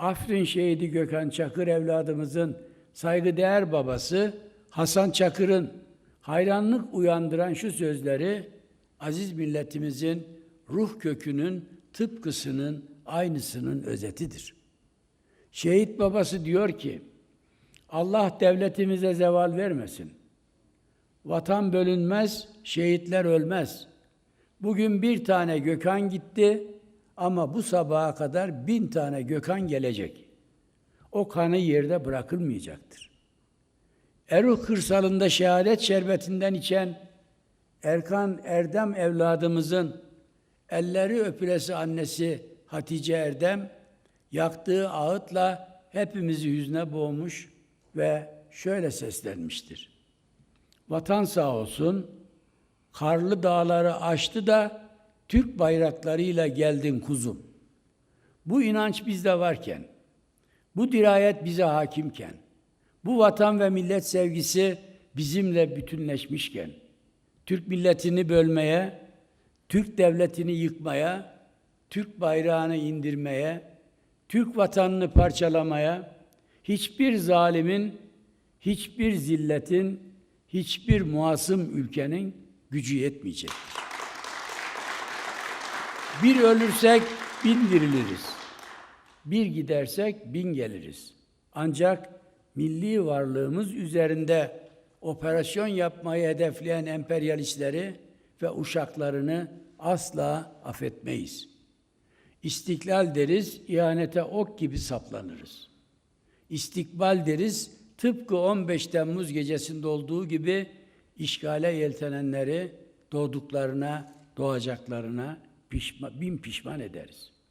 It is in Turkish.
Afrin şehidi Gökhan Çakır evladımızın saygıdeğer babası Hasan Çakır'ın hayranlık uyandıran şu sözleri aziz milletimizin ruh kökünün tıpkısının aynısının özetidir. Şehit babası diyor ki, Allah devletimize zeval vermesin. Vatan bölünmez, şehitler ölmez. Bugün bir tane Gökhan gitti ama bu sabaha kadar bin tane Gökhan gelecek. O kanı yerde bırakılmayacaktır. Eruk kırsalında şehadet şerbetinden içen Erkan Erdem evladımızın elleri öpülesi annesi Hatice Erdem yaktığı ağıtla hepimizi hüzne boğmuş ve şöyle seslenmiştir. Vatan sağ olsun, karlı dağları aştı da Türk bayraklarıyla geldin kuzum. Bu inanç bizde varken, bu dirayet bize hakimken, bu vatan ve millet sevgisi bizimle bütünleşmişken, Türk milletini bölmeye, Türk devletini yıkmaya, Türk bayrağını indirmeye, Türk vatanını parçalamaya, hiçbir zalimin, hiçbir zilletin, hiçbir muasım ülkenin gücü yetmeyecektir. Bir ölürsek bin diriliriz. Bir gidersek bin geliriz. Ancak milli varlığımız üzerinde operasyon yapmayı hedefleyen emperyalistleri ve uşaklarını asla affetmeyiz. İstiklal deriz, ihanete ok gibi saplanırız. İstikbal deriz, tıpkı 15 Temmuz gecesinde olduğu gibi işgale yeltenenleri doğduklarına, doğacaklarına pişma, bin pişman ederiz.